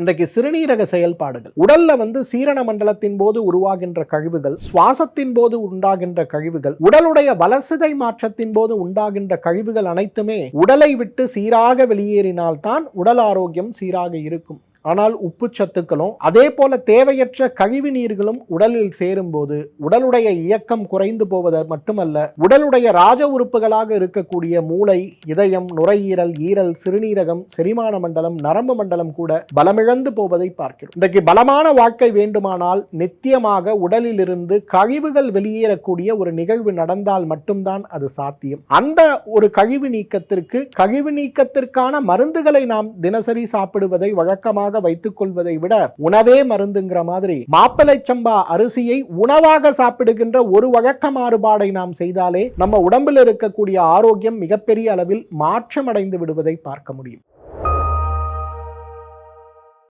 இன்றைக்கு சிறுநீரக செயல்பாடுகள். உடல்ல வந்து சீரண மண்டலத்தின் போது உருவாகின்ற கழிவுகள் சுவாசத்தின் போது உண்டாகின்ற கழிவுகள் உடலுடைய வளர்சிதை மாற்றத்தின் போது உண்டாகின்ற கழிவுகள் அனைத்துமே உடலை விட்டு சீராக வெளியேறினால்தான் உடல் ஆரோக்கியம் சீராக இருக்கும். ஆனால் உப்பு சத்துக்களும் அதே போல தேவையற்ற கழிவு நீர்களும் உடலில் சேரும்போது உடலுடைய இயக்கம் குறைந்து போவது மட்டுமல்ல உடலுடைய ராஜ உறுப்புகளாக இருக்கக்கூடிய மூளை இதயம் நுரையீரல் ஈரல் சிறுநீரகம் செரிமான மண்டலம் நரம்பு மண்டலம் கூட பலமிழந்து போவதை பார்க்கிறோம். இன்றைக்கு பலமான வாழ்க்கை வேண்டுமானால் நித்தியமாக உடலில் இருந்து கழிவுகள் வெளியேறக்கூடிய ஒரு நிகழ்வு நடந்தால் மட்டும்தான் அது சாத்தியம். அந்த ஒரு கழிவு நீக்கத்திற்கு கழிவு நீக்கத்திற்கான மருந்துகளை நாம் தினசரி சாப்பிடுவதை வழக்கமாக வைத்துக் கொள்வதை விட உணவே மருந்துங்கிற மாதிரி மாப்பிளை சம்பா அரிசியை உணவாக சாப்பிடுகின்ற ஒரு வழக்க மாறுபாடை நாம் செய்தாலே நம்ம உடம்பில் இருக்கக்கூடிய ஆரோக்கியம் மிகப்பெரிய அளவில் மாற்றமடைந்து விடுவதை பார்க்க முடியும்.